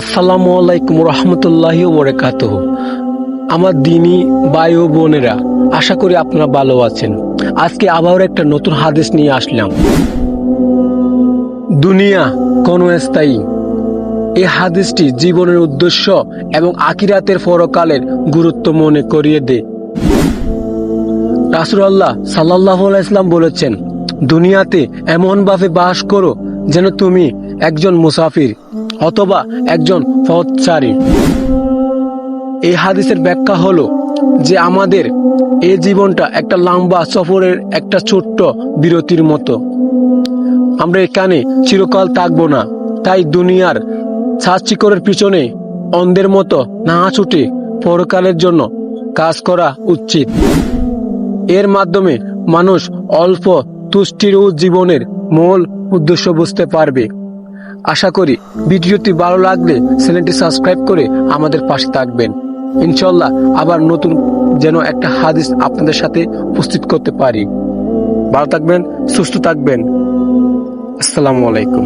আসসালামু আলাইকুম রহমতুল্লাহি বরকাত আমার দিনী ভাই ও বোনেরা, আশা করি আপনারা ভালো আছেন। আজকে আবার একটা নতুন হাদিস নিয়ে আসলাম। দুনিয়া কোন স্থায়ী? এই হাদিসটি জীবনের উদ্দেশ্য এবং আকিরাতের পরকালের গুরুত্ব মনে করিয়ে দেয় রাসুল্লাহ সাল্লাহ ইসলাম বলেছেন, দুনিয়াতে এমনভাবে বাস করো যেন তুমি একজন মুসাফির অথবা একজন পথচারী। এই হাদিসের ব্যাখ্যা হলো যে আমাদের এই জীবনটা একটা লম্বা সফরের একটা ছোট্ট বিরতির মতো। আমরা এখানে চিরকাল থাকব না, তাই দুনিয়ার সাজচিকরের পিছনে অন্ধের মতো না ছুটে পরকালের জন্য কাজ করা উচিত। এর মাধ্যমে মানুষ অল্প তুষ্টির ও জীবনের মূল উদ্দেশ্য বুঝতে পারবে। আশা করি ভিডিওটি ভালো লাগলে চ্যানেলটি সাবস্ক্রাইব করে আমাদের পাশে থাকবেন। ইনশাল্লাহ আবার নতুন যেন একটা হাদিস আপনাদের সাথে উপস্থিত করতে পারি। ভালো থাকবেন, সুস্থ থাকবেন। আসসালামু আলাইকুম।